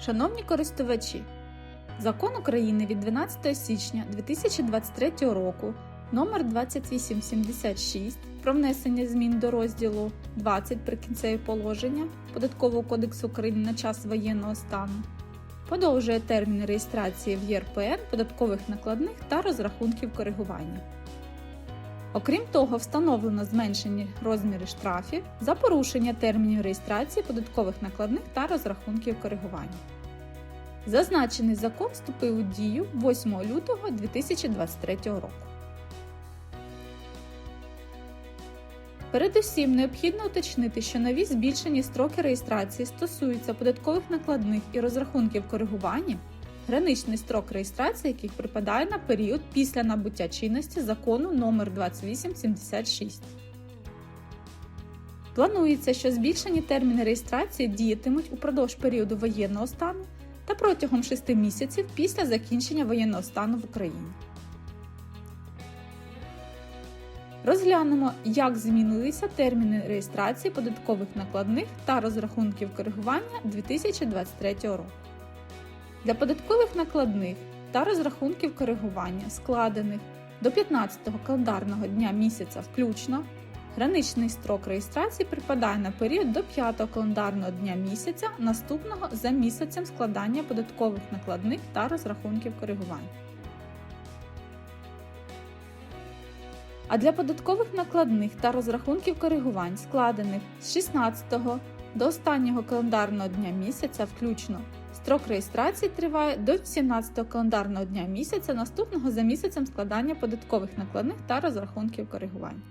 Шановні користувачі, Закон України від 12 січня 2023 року номер 2876 про внесення змін до розділу 20 прикінцеві положення Податкового кодексу України на час воєнного стану подовжує термін реєстрації в ЄРПН податкових накладних та розрахунків коригування. Окрім того, встановлено зменшені розміри штрафів за порушення термінів реєстрації податкових накладних та розрахунків коригування. Зазначений закон вступив у дію 8 лютого 2023 року. Передусім необхідно уточнити, що нові збільшені строки реєстрації стосуються податкових накладних і розрахунків коригування, граничний строк реєстрації яких припадає на період після набуття чинності закону номер 2876. Планується, що збільшені терміни реєстрації діятимуть упродовж періоду воєнного стану та протягом 6 місяців після закінчення воєнного стану в Україні. Розглянемо, як змінилися терміни реєстрації податкових накладних та розрахунків коригування 2023 року. Для податкових накладних та розрахунків коригування, складених до 15-го календарного дня місяця включно, граничний строк реєстрації припадає на період до 5-го календарного дня місяця, наступного за місяцем складання податкових накладних та розрахунків коригування. А для податкових накладних та розрахунків коригувань, складених з 16 до останнього календарного дня місяця включно, строк реєстрації триває до 17 календарного дня місяця, наступного за місяцем складання податкових накладних та розрахунків коригувань.